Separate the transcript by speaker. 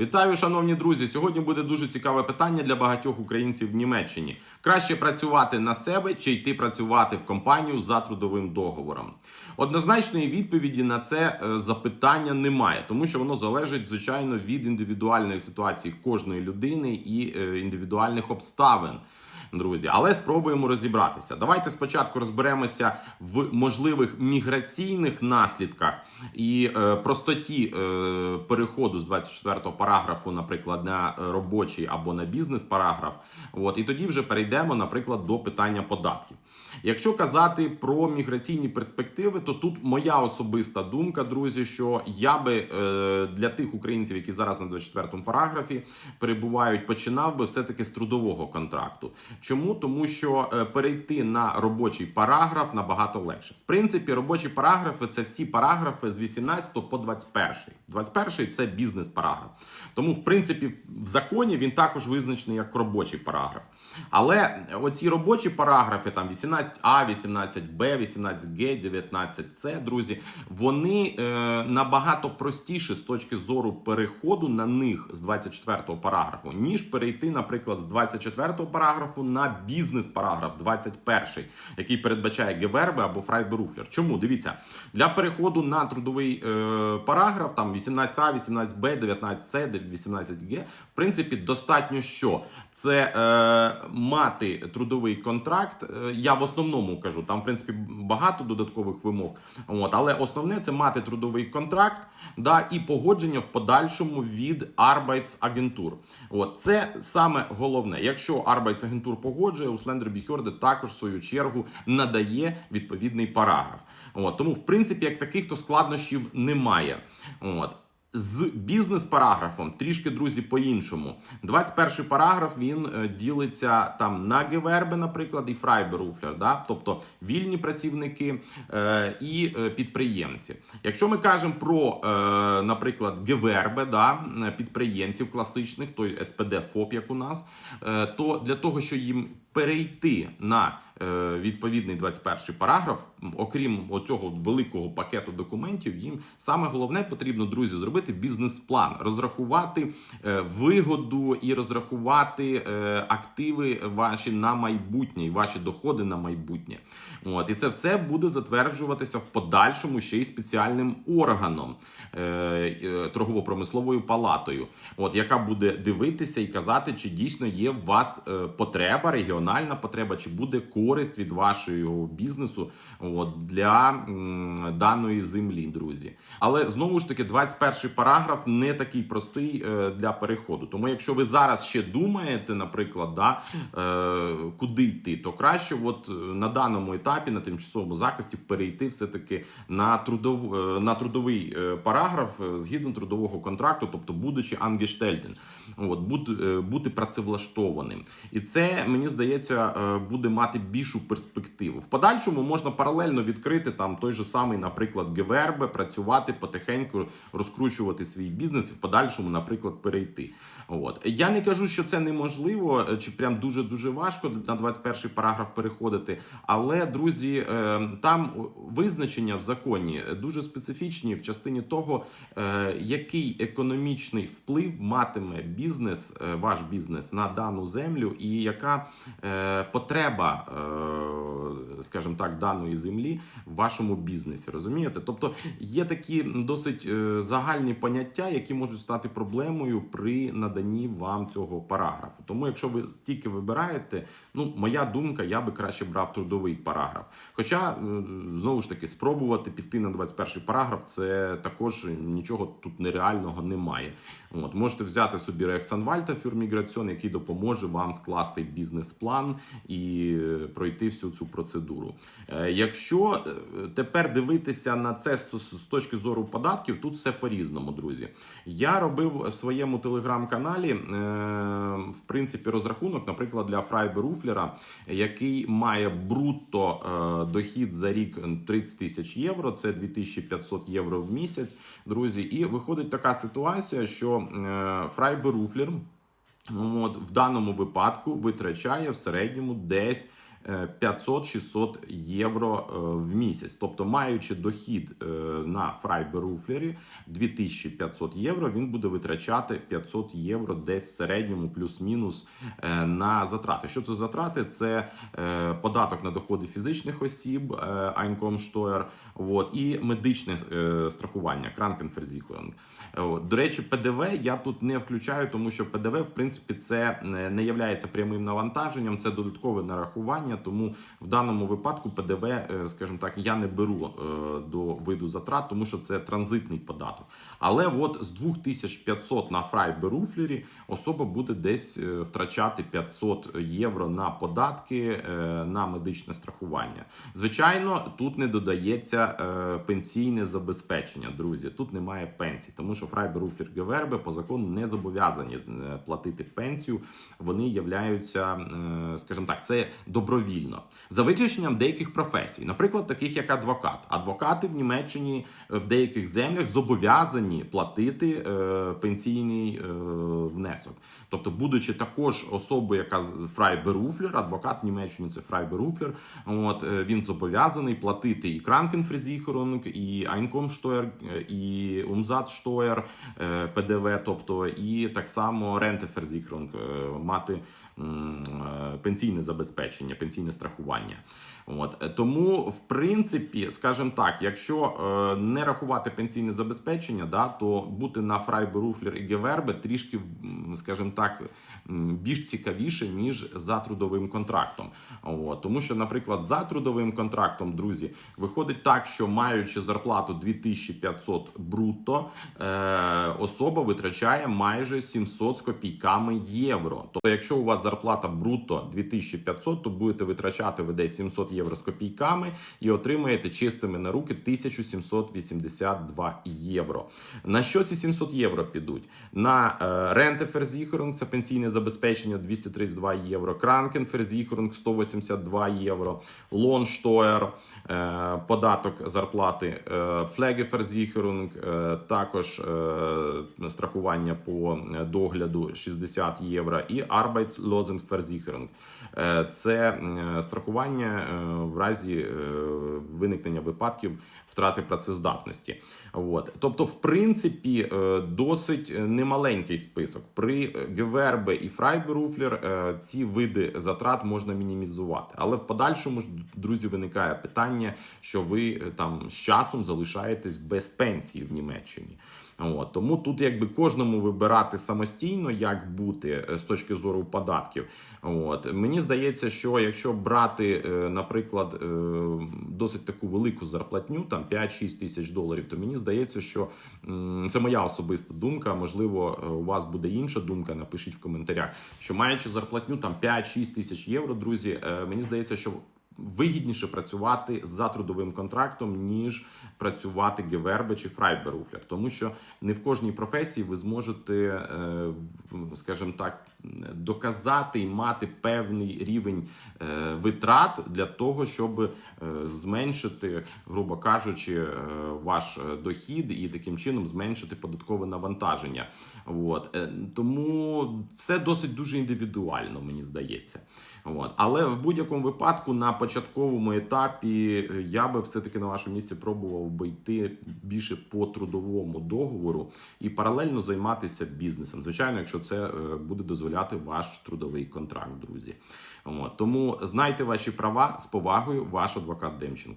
Speaker 1: Вітаю, шановні друзі! Сьогодні буде дуже цікаве питання для багатьох українців в Німеччині. Краще працювати на себе чи йти працювати в компанію за трудовим договором? Однозначної відповіді на це е, запитання немає, тому що воно залежить звичайно від індивідуальної ситуації кожної людини і е, індивідуальних обставин. Друзі, але спробуємо розібратися. Давайте спочатку розберемося в можливих міграційних наслідках і е, простоті е, переходу з 24-го параграфу, наприклад, на робочий або на бізнес параграф. От і тоді вже перейдемо, наприклад, до питання податків. Якщо казати про міграційні перспективи, то тут моя особиста думка, друзі, що я би е, для тих українців, які зараз на 24-му параграфі перебувають, починав би все-таки з трудового контракту. Чому? Тому що е, перейти на робочий параграф набагато легше. В принципі, робочі параграфи це всі параграфи з 18 по 21. 21 це бізнес-параграф. Тому, в принципі, в законі він також визначений як робочий параграф. Але оці робочі параграфи, там 18А, 18Б, 18Г, 19С, друзі, вони е, набагато простіше з точки зору переходу на них з 24-го параграфу, ніж перейти, наприклад, з 24-го параграфу на бізнес-параграф 21, який передбачає Гевербе або Фрайберуфлер. Чому? Дивіться, для переходу на трудовий е, параграф, там 18А, 18Б, 19С, 18Г, в принципі, достатньо що? Це е, мати трудовий контракт. Е, Я в основному кажу, там, в принципі, багато додаткових вимог. От, але основне це мати трудовий контракт да, і погодження в подальшому від Arbeitsagentur. От це саме головне. Якщо Arbeitsagentur погоджує, Услендер Біхьорде також в свою чергу надає відповідний параграф. От, тому, в принципі, як таких то складнощів немає. От. З бізнес-параграфом трішки, друзі, по-іншому. 21 параграф він е, ділиться там на Гевербе, наприклад, і Фрайберуфлер, да? тобто вільні працівники е, і е, підприємці. Якщо ми кажемо про, е, наприклад, Гевербе, да? підприємців класичних, той СПД ФОП, як у нас, е, то для того, щоб їм перейти на відповідний 21 параграф, окрім оцього великого пакету документів, їм саме головне потрібно, друзі, зробити бізнес-план, розрахувати е, вигоду і розрахувати е, активи ваші на майбутнє, і ваші доходи на майбутнє. От і це все буде затверджуватися в подальшому ще й спеціальним органом е, е, торгово-промисловою палатою, от яка буде дивитися і казати, чи дійсно є в вас е, потреба, регіональна потреба, чи буде користь від вашого бізнесу от, для даної землі, друзі. Але знову ж таки, 21 параграф не такий простий е, для переходу. Тому, якщо ви зараз ще думаєте, наприклад, да, е, куди йти, то краще, от е, на даному етапі, на тимчасовому захисті, перейти все-таки на трудов, на трудовий параграф згідно трудового контракту, тобто будучи ангештельден, от бути, бути працевлаштованим. І це мені здається буде мати більшу перспективу. В подальшому можна паралельно відкрити там той же самий, наприклад, Гевербе, працювати потихеньку, розкручувати свій бізнес і в подальшому, наприклад, перейти. От я не кажу, що це неможливо, е, чи прям дуже дуже важко на 21 параграф переходити. Але друзі, е, там визначення в законі дуже специфічні в частині того, е, який економічний вплив матиме бізнес, ваш бізнес на дану землю, і яка потреба, скажімо так, даної землі в вашому бізнесі. Розумієте? Тобто є такі досить е, загальні поняття, які можуть стати проблемою при наданні вам цього параграфу. Тому, якщо ви тільки вибираєте, ну моя думка, я би краще брав трудовий параграф. Хоча е, знову ж таки спробувати піти на 21 параграф, це також нічого тут нереального немає. От можете взяти собі Рексанвальта Фюрміграціон, який допоможе вам скласти бізнес-план і е, пройти всю цю процедуру. Е, Якщо е, тепер дивитися на це з точки зору податків, тут все по-різному, друзі. Я робив в своєму телеграм-каналі, е, в принципі, розрахунок, наприклад, для Фрайбе Руфлера, який має брутто дохід за рік 30 тисяч євро, це 2500 євро в місяць, друзі. І виходить така ситуація, що е, Фрайбе Руфлер От, в даному випадку витрачає в середньому десь 500-600 євро е, в місяць. Тобто, маючи дохід е, на фрайберуфлері 2500 євро, він буде витрачати 500 євро десь в середньому плюс-мінус е, на затрати. Що це затрати? Це е, податок на доходи фізичних осіб, е, Einkommensteuer, от, і медичне е, страхування, Krankenversicherung. Е. До речі, ПДВ я тут не включаю, тому що ПДВ, в принципі, це не- є прямим навантаженням, це додаткове нарахування. Тому в даному випадку ПДВ, е, скажімо так, я не беру е, до виду затрат, тому що це транзитний податок. Але от з 2500 на фрайберуфлері особа буде десь е, втрачати 500 євро на податки на медичне страхування. Звичайно, тут не додається пенсійне забезпечення, друзі. Тут немає пенсій, тому що фрайберуфлер Гевербе по закону не зобов'язані платити пенсію. Вони являються, скажімо так, це добровільно за виключенням деяких професій, наприклад, таких як адвокат. Адвокати в Німеччині е, в деяких землях зобов'язані платити е, пенсійний е, внесок. Тобто, будучи також особою, яка фрайберуфлер, адвокат в Німеччині це фрайберуфлер, от е, він зобов'язаний платити і Krankenversicherung, і Einkommensteuer, е, і е, ПДВ, тобто і так само е, мати пенсійне забезпечення, пенсійне страхування. От Е, тому, в принципі, скажімо так, якщо е, не рахувати пенсійне забезпечення, да, то бути на Фрайберуфлер і Гевербе трішки, скажімо так, більш цікавіше, ніж за трудовим контрактом. От, тому що, наприклад, за трудовим контрактом, друзі, виходить так, що маючи зарплату 2500 брутто, е, особа витрачає майже 700 з копійками євро. Тобто, якщо у вас зарплата брутто 2500, то будете витрачати ви десь 700 євро з копійками і отримаєте чистими на руки 1782 євро. На що ці 700 євро підуть? На е, рентеферзіхерунг, це пенсійне забезпечення 232 євро, Кранкенферзіхерунг 182 євро, Лонштоєр, е, податок зарплати, е, Флегеферзіхерунг, е, також страхування по догляду 60 євро і Arbeitslosenversicherung. Е, Це страхування в разі е, виникнення випадків втрати працездатності. От. Тобто, в принципі, е, досить немаленький список. При Гевербе і Фрайберуфлер е, ці види затрат можна мінімізувати. Але в подальшому ж, друзі, виникає питання, що ви е, там з часом залишаєтесь без пенсії в Німеччині. От. Тому тут якби кожному вибирати самостійно, як бути е, з точки зору податків. От. Мені здається, що якщо брати, е, наприклад, е, досить таку велику зарплатню, там 5-6 тисяч доларів, то мені здається, що це моя особиста думка. Можливо, у вас буде інша думка. Напишіть в коментарях, що маючи зарплатню там 5-6 тисяч євро, друзі, мені здається, що вигідніше працювати за трудовим контрактом, ніж працювати Гевербе чи Фрайберуфлер, тому що не в кожній професії ви зможете, е, скажімо так, доказати і мати певний рівень е, витрат для того, щоб е, зменшити, грубо кажучи, е, ваш дохід і таким чином зменшити податкове навантаження. От. Тому все досить дуже індивідуально, мені здається. От. Але в будь-якому випадку на початковому етапі я би все-таки на вашому місці пробував би йти більше по трудовому договору і паралельно займатися бізнесом. Звичайно, якщо це буде дозволяти ваш трудовий контракт, друзі. Тому знайте ваші права з повагою, ваш адвокат Демченко.